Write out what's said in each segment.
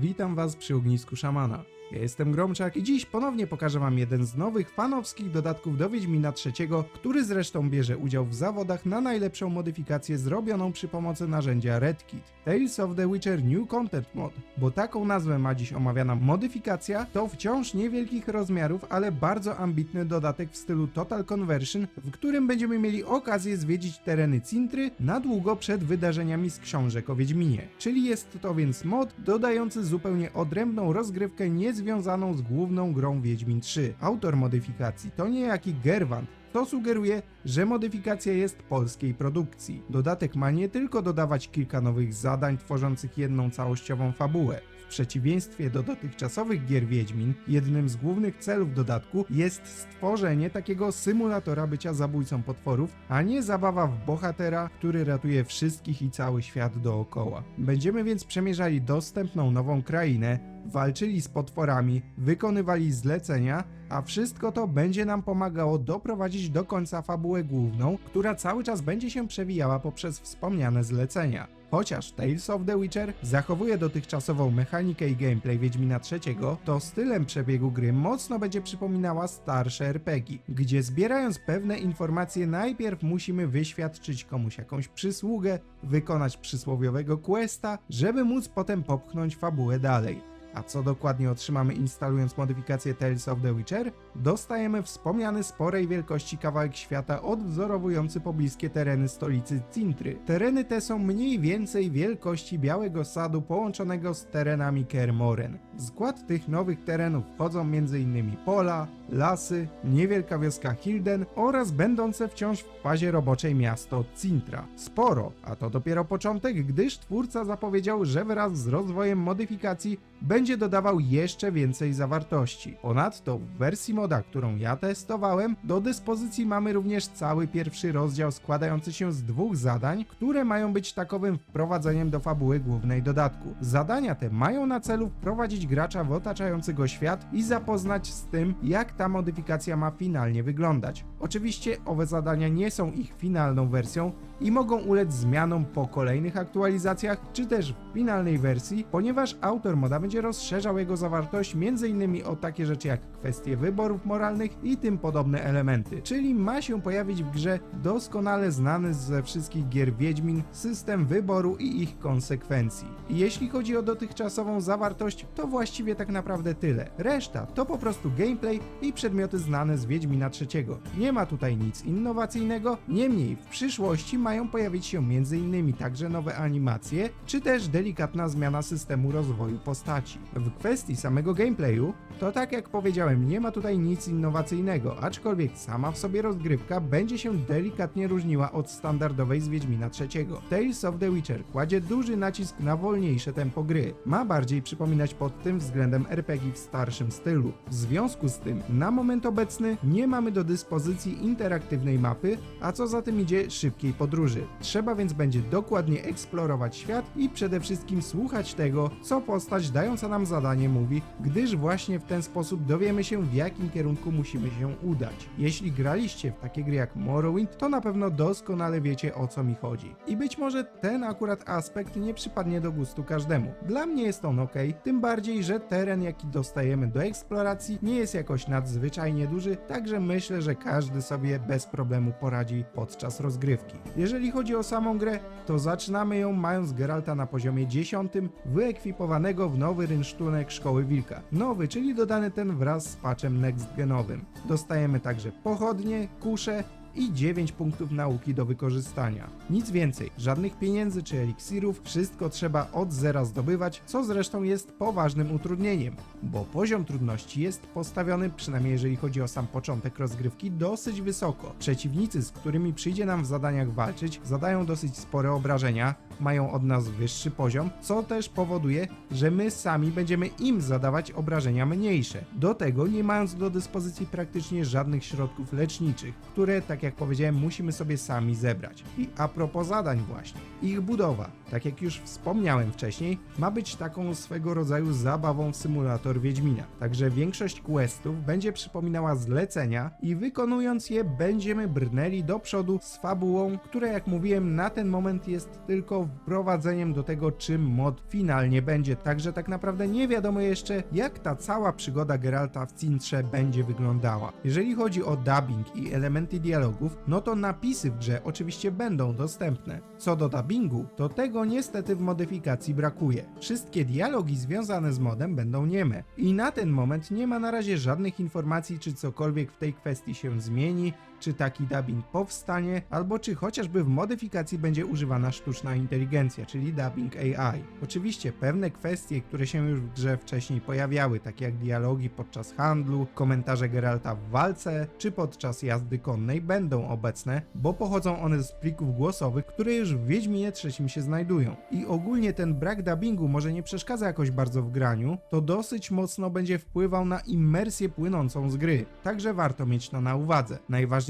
witam was przy ognisku szamana. Ja jestem Gromczak i dziś ponownie pokażę wam jeden z nowych fanowskich dodatków do Wiedźmina III, który zresztą bierze udział w zawodach na najlepszą modyfikację zrobioną przy pomocy narzędzia RedKit. Tales of the Witcher New Content Mod, bo taką nazwę ma dziś omawiana modyfikacja, to wciąż niewielkich rozmiarów, ale bardzo ambitny dodatek w stylu Total Conversion, w którym będziemy mieli okazję zwiedzić tereny Cintry na długo przed wydarzeniami z książek o Wiedźminie. Czyli jest to więc mod dodający zupełnie odrębną rozgrywkę niezwiązaną z główną grą Wiedźmin 3. Autor modyfikacji to niejaki Gerwant, to sugeruje, że modyfikacja jest polskiej produkcji. Dodatek ma nie tylko dodawać kilka nowych zadań tworzących jedną całościową fabułę. Przeciwieństwie do dotychczasowych gier Wiedźmin, jednym z głównych celów dodatku jest stworzenie takiego symulatora bycia zabójcą potworów, a nie zabawa w bohatera, który ratuje wszystkich i cały świat dookoła. Będziemy więc przemierzali dostępną nową krainę, walczyli z potworami, wykonywali zlecenia, a wszystko to będzie nam pomagało doprowadzić do końca fabułę główną, która cały czas będzie się przewijała poprzez wspomniane zlecenia. Chociaż Tales of the Witcher zachowuje dotychczasową mechanikę i gameplay Wiedźmina III, to stylem przebiegu gry mocno będzie przypominała starsze RPG, gdzie zbierając pewne informacje najpierw musimy wyświadczyć komuś jakąś przysługę, wykonać przysłowiowego questa, żeby móc potem popchnąć fabułę dalej. A co dokładnie otrzymamy instalując modyfikację Tales of the Witcher? Dostajemy wspomniany sporej wielkości kawałek świata odwzorowujący pobliskie tereny stolicy Cintry. Tereny te są mniej więcej wielkości Białego Sadu połączonego z terenami Kermoren. W skład tych nowych terenów wchodzą m.in. pola, lasy, niewielka wioska Hilden oraz będące wciąż w fazie roboczej miasto Cintra. Sporo, a to dopiero początek, gdyż twórca zapowiedział, że wraz z rozwojem modyfikacji będzie dodawał jeszcze więcej zawartości. Ponadto w wersji moda, którą ja testowałem, do dyspozycji mamy również cały pierwszy rozdział składający się z dwóch zadań, które mają być takowym wprowadzeniem do fabuły głównej dodatku. Zadania te mają na celu wprowadzić gracza w otaczający go świat i zapoznać z tym, jak ta modyfikacja ma finalnie wyglądać. Oczywiście owe zadania nie są ich finalną wersją i mogą ulec zmianom po kolejnych aktualizacjach, czy też w finalnej wersji, ponieważ autor moda będzie rozszerzał jego zawartość m.in. o takie rzeczy jak kwestie wyborów moralnych i tym podobne elementy. Czyli ma się pojawić w grze doskonale znany ze wszystkich gier Wiedźmin system wyboru i ich konsekwencji. Jeśli chodzi o dotychczasową zawartość, to właściwie tak naprawdę tyle. Reszta to po prostu gameplay i przedmioty znane z Wiedźmina III. Nie ma tutaj nic innowacyjnego, niemniej w przyszłości mają pojawić się m.in. także nowe animacje, czy też delikatna zmiana systemu rozwoju postaci. W kwestii samego gameplayu, to tak jak powiedziałem, nie ma tutaj nic innowacyjnego, aczkolwiek sama w sobie rozgrywka będzie się delikatnie różniła od standardowej z Wiedźmina III. Tales of the Witcher kładzie duży nacisk na wolniejsze tempo gry. Ma bardziej przypominać pod tym względem RPG w starszym stylu. W związku z tym, na moment obecny nie mamy do dyspozycji interaktywnej mapy, a co za tym idzie szybkiej podróży. Trzeba więc będzie dokładnie eksplorować świat i przede wszystkim słuchać tego, co postać dająca nam zadanie mówi, gdyż właśnie w ten sposób dowiemy się w jakim kierunku musimy się udać. Jeśli graliście w takie gry jak Morrowind, to na pewno doskonale wiecie o co mi chodzi. I być może ten akurat aspekt nie przypadnie do gustu każdemu. Dla mnie jest on ok, tym bardziej, że teren jaki dostajemy do eksploracji nie jest jakoś nadzwyczajnie duży, także myślę, że każdy sobie bez problemu poradzi podczas rozgrywki. Jeżeli chodzi o samą grę, to zaczynamy ją mając Geralta na poziomie 10, wyekwipowanego w nowy rynsztunek Szkoły Wilka. Nowy, czyli dodany ten wraz z patchem next genowym. Dostajemy także pochodnie, kusze i 9 punktów nauki do wykorzystania. Nic więcej, żadnych pieniędzy czy eliksirów, wszystko trzeba od zera zdobywać, co zresztą jest poważnym utrudnieniem, bo poziom trudności jest postawiony, przynajmniej jeżeli chodzi o sam początek rozgrywki, dosyć wysoko. Przeciwnicy, z którymi przyjdzie nam w zadaniach walczyć, zadają dosyć spore obrażenia, mają od nas wyższy poziom, co też powoduje, że my sami będziemy im zadawać obrażenia mniejsze. Do tego nie mając do dyspozycji praktycznie żadnych środków leczniczych, które, tak jak powiedziałem, musimy sobie sami zebrać. I a propos zadań właśnie, ich budowa, tak jak już wspomniałem wcześniej, ma być taką swego rodzaju zabawą w symulator Wiedźmina. Także większość questów będzie przypominała zlecenia i wykonując je będziemy brnęli do przodu z fabułą, która jak mówiłem na ten moment jest tylko wprowadzeniem do tego, czym mod finalnie będzie. Także tak naprawdę nie wiadomo jeszcze, jak ta cała przygoda Geralta w Cintrze będzie wyglądała. Jeżeli chodzi o dubbing i elementy dialogów, no to napisy w grze oczywiście będą dostępne. Co do dubbingu, to tego niestety w modyfikacji brakuje. Wszystkie dialogi związane z modem będą nieme. I na ten moment nie ma na razie żadnych informacji, czy cokolwiek w tej kwestii się zmieni, czy taki dubbing powstanie, albo czy chociażby w modyfikacji będzie używana sztuczna inteligencja, czyli dubbing AI. Oczywiście pewne kwestie, które się już w grze wcześniej pojawiały, takie jak dialogi podczas handlu, komentarze Geralta w walce, czy podczas jazdy konnej będą obecne, bo pochodzą one z plików głosowych, które już w Wiedźminie trzecim się znajdują. I ogólnie ten brak dubbingu może nie przeszkadza jakoś bardzo w graniu, to dosyć mocno będzie wpływał na immersję płynącą z gry, także warto mieć to na uwadze.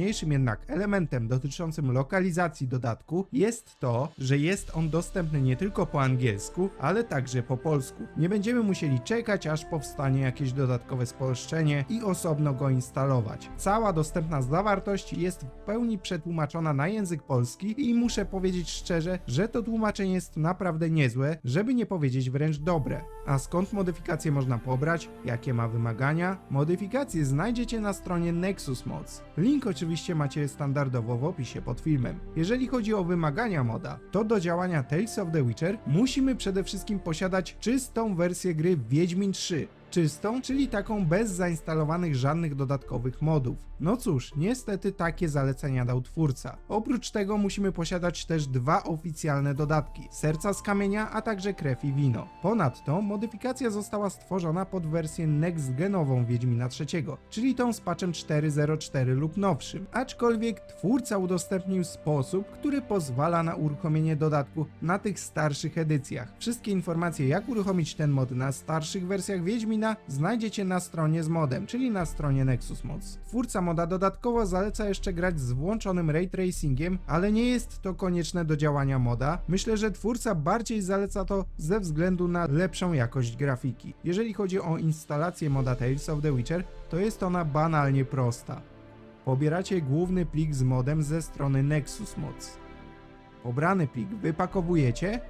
Najważniejszym jednak elementem dotyczącym lokalizacji dodatku jest to, że jest on dostępny nie tylko po angielsku, ale także po polsku. Nie będziemy musieli czekać, aż powstanie jakieś dodatkowe spolszczenie i osobno go instalować. Cała dostępna zawartość jest w pełni przetłumaczona na język polski i muszę powiedzieć szczerze, że to tłumaczenie jest naprawdę niezłe, żeby nie powiedzieć wręcz dobre. A skąd modyfikacje można pobrać? Jakie ma wymagania? Modyfikacje znajdziecie na stronie Nexus Mods. Link oczywiście macie standardowo w opisie pod filmem. Jeżeli chodzi o wymagania moda, to do działania Tales of the Witcher musimy przede wszystkim posiadać czystą wersję gry Wiedźmin 3, czystą, czyli taką bez zainstalowanych żadnych dodatkowych modów. No cóż, niestety takie zalecenia dał twórca. Oprócz tego musimy posiadać też dwa oficjalne dodatki: Serca z kamienia, a także Krew i wino. Ponadto modyfikacja została stworzona pod wersję next genową Wiedźmina III, czyli tą z patchem 4.04 lub nowszym. Aczkolwiek twórca udostępnił sposób, który pozwala na uruchomienie dodatku na tych starszych edycjach. Wszystkie informacje jak uruchomić ten mod na starszych wersjach Wiedźmina znajdziecie na stronie z modem, czyli na stronie Nexus Mods. Twórca moda dodatkowo zaleca jeszcze grać z włączonym ray tracingiem, ale nie jest to konieczne do działania moda. Myślę, że twórca bardziej zaleca to ze względu na lepszą jakość grafiki. Jeżeli chodzi o instalację moda Tales of the Witcher, to jest ona banalnie prosta. Pobieracie główny plik z modem ze strony Nexus Mods. Pobrany plik wypakowujecie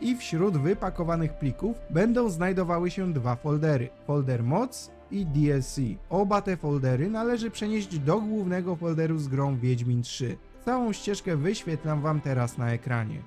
i wśród wypakowanych plików będą znajdowały się dwa foldery: folder mods i DLC. Oba te foldery należy przenieść do głównego folderu z grą Wiedźmin 3. Całą ścieżkę wyświetlam Wam teraz na ekranie.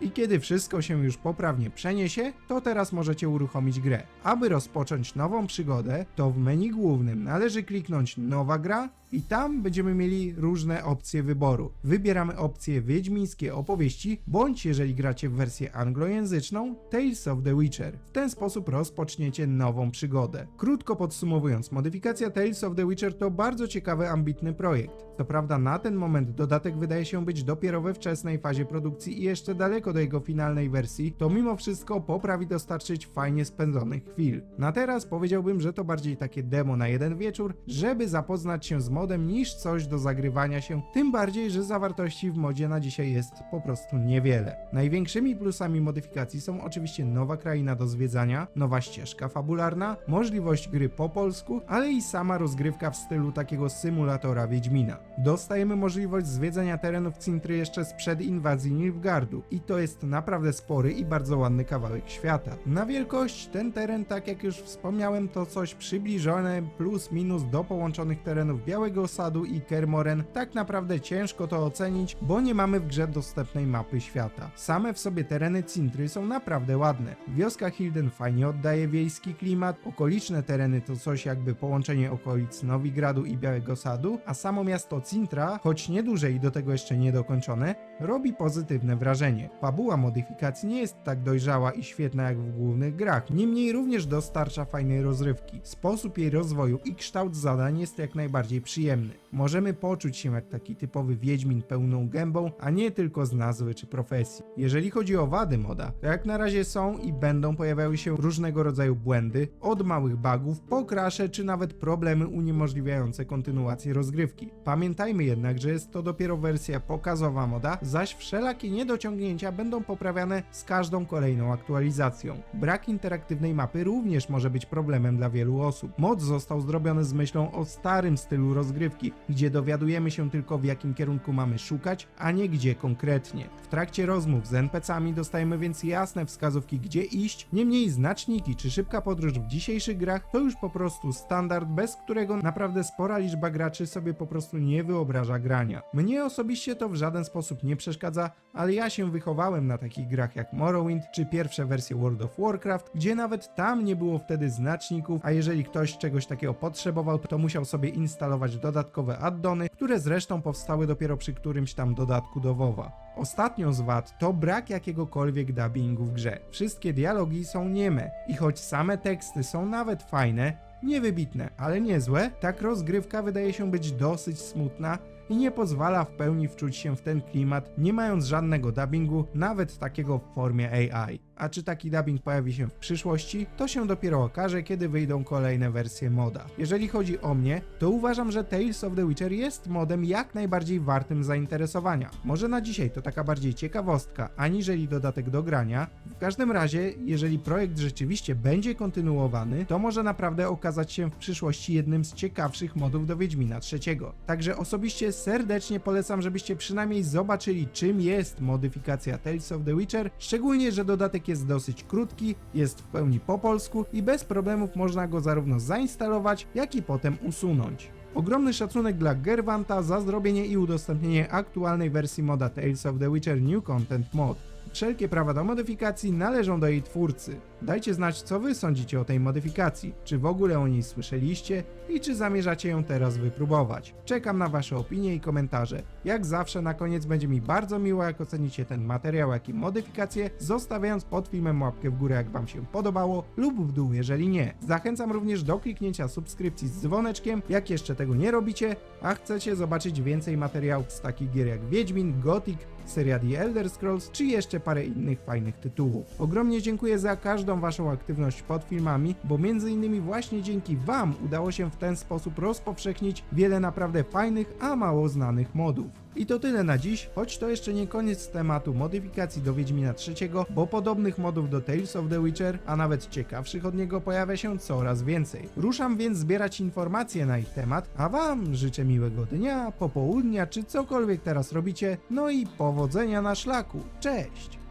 I kiedy wszystko się już poprawnie przeniesie, to teraz możecie uruchomić grę. Aby rozpocząć nową przygodę, to w menu głównym należy kliknąć Nowa gra i tam będziemy mieli różne opcje wyboru. Wybieramy opcję Wiedźmińskie opowieści, bądź jeżeli gracie w wersję anglojęzyczną, Tales of the Witcher. W ten sposób rozpoczniecie nową przygodę. Krótko podsumowując, modyfikacja Tales of the Witcher to bardzo ciekawy, ambitny projekt. Co prawda na ten moment dodatek wydaje się być dopiero we wczesnej fazie produkcji i jeszcze daleko do jego finalnej wersji, to mimo wszystko poprawi dostarczyć fajnie spędzonych chwil. Na teraz powiedziałbym, że to bardziej takie demo na jeden wieczór, żeby zapoznać się z modem niż coś do zagrywania się, tym bardziej, że zawartości w modzie na dzisiaj jest po prostu niewiele. Największymi plusami modyfikacji są oczywiście nowa kraina do zwiedzania, nowa ścieżka fabularna, możliwość gry po polsku, ale i sama rozgrywka w stylu takiego symulatora Wiedźmina. Dostajemy możliwość zwiedzania terenów Cintry jeszcze sprzed inwazji Nilfgaardu i to jest naprawdę spory i bardzo ładny kawałek świata. Na wielkość ten teren, tak jak już wspomniałem, to coś przybliżone plus minus do połączonych terenów Białego Sadu i Kermoren. Tak naprawdę ciężko to ocenić, bo nie mamy w grze dostępnej mapy świata. Same w sobie tereny Cintry są naprawdę ładne. Wioska Hilden fajnie oddaje wiejski klimat, okoliczne tereny to coś jakby połączenie okolic Nowigradu i Białego Sadu, a samo miasto Cintra, choć nieduże i do tego jeszcze niedokończone, robi pozytywne wrażenie. Fabuła modyfikacji nie jest tak dojrzała i świetna jak w głównych grach, niemniej również dostarcza fajnej rozrywki. Sposób jej rozwoju i kształt zadań jest jak najbardziej przyjemny. Możemy poczuć się jak taki typowy wiedźmin pełną gębą, a nie tylko z nazwy czy profesji. Jeżeli chodzi o wady moda, to jak na razie są i będą pojawiały się różnego rodzaju błędy, od małych bugów po krasze czy nawet problemy uniemożliwiające kontynuację rozgrywki. Pamiętajmy jednak, że jest to dopiero wersja pokazowa moda, zaś wszelakie niedociągnięcia będą poprawiane z każdą kolejną aktualizacją. Brak interaktywnej mapy również może być problemem dla wielu osób. Mod został zrobiony z myślą o starym stylu rozgrywki, gdzie dowiadujemy się tylko w jakim kierunku mamy szukać, a nie gdzie konkretnie. W trakcie rozmów z NPC-ami dostajemy więc jasne wskazówki, gdzie iść, niemniej znaczniki czy szybka podróż w dzisiejszych grach to już po prostu standard, bez którego naprawdę spora liczba graczy sobie po prostu nie wyobraża grania. Mnie osobiście to w żaden sposób nie przeszkadza, ale ja się wychowałem na takich grach jak Morrowind czy pierwsze wersje World of Warcraft, gdzie nawet tam nie było wtedy znaczników, a jeżeli ktoś czegoś takiego potrzebował, to musiał sobie instalować dodatkowe addony, które zresztą powstały dopiero przy którymś tam dodatku do WoWa. Ostatnią z wad to brak jakiegokolwiek dubbingu w grze. Wszystkie dialogi są nieme i choć same teksty są nawet fajne, niewybitne, ale niezłe, tak rozgrywka wydaje się być dosyć smutna i nie pozwala w pełni wczuć się w ten klimat, nie mając żadnego dubbingu, nawet takiego w formie AI. A czy taki dubbing pojawi się w przyszłości, to się dopiero okaże, kiedy wyjdą kolejne wersje moda. Jeżeli chodzi o mnie, to uważam, że Tales of the Witcher jest modem jak najbardziej wartym zainteresowania. Może na dzisiaj to taka bardziej ciekawostka, aniżeli dodatek do grania. W każdym razie, jeżeli projekt rzeczywiście będzie kontynuowany, to może naprawdę okazać się w przyszłości jednym z ciekawszych modów do Wiedźmina III. Także osobiście serdecznie polecam, żebyście przynajmniej zobaczyli, czym jest modyfikacja Tales of the Witcher, szczególnie, że dodatek jest dosyć krótki, jest w pełni po polsku i bez problemów można go zarówno zainstalować, jak i potem usunąć. Ogromny szacunek dla Gerwanta za zrobienie i udostępnienie aktualnej wersji moda Tales of the Witcher New Content Mod. Wszelkie prawa do modyfikacji należą do jej twórcy. Dajcie znać, co wy sądzicie o tej modyfikacji, czy w ogóle o niej słyszeliście i czy zamierzacie ją teraz wypróbować. Czekam na wasze opinie i komentarze. Jak zawsze na koniec będzie mi bardzo miło, jak ocenicie ten materiał, jak i modyfikacje, zostawiając pod filmem łapkę w górę, jak wam się podobało, lub w dół, jeżeli nie. Zachęcam również do kliknięcia subskrypcji z dzwoneczkiem, jak jeszcze tego nie robicie, a chcecie zobaczyć więcej materiałów z takich gier jak Wiedźmin, Gothic, seria The Elder Scrolls, czy jeszcze parę innych fajnych tytułów. Ogromnie dziękuję za każdą waszą aktywność pod filmami, bo między innymi właśnie dzięki wam udało się w ten sposób rozpowszechnić wiele naprawdę fajnych, a mało znanych modów. I to tyle na dziś, choć to jeszcze nie koniec tematu modyfikacji do Wiedźmina III, bo podobnych modów do Tales of the Witcher, a nawet ciekawszych od niego pojawia się coraz więcej. Ruszam więc zbierać informacje na ich temat, a wam życzę miłego dnia, popołudnia czy cokolwiek teraz robicie, no i powodzenia na szlaku. Cześć!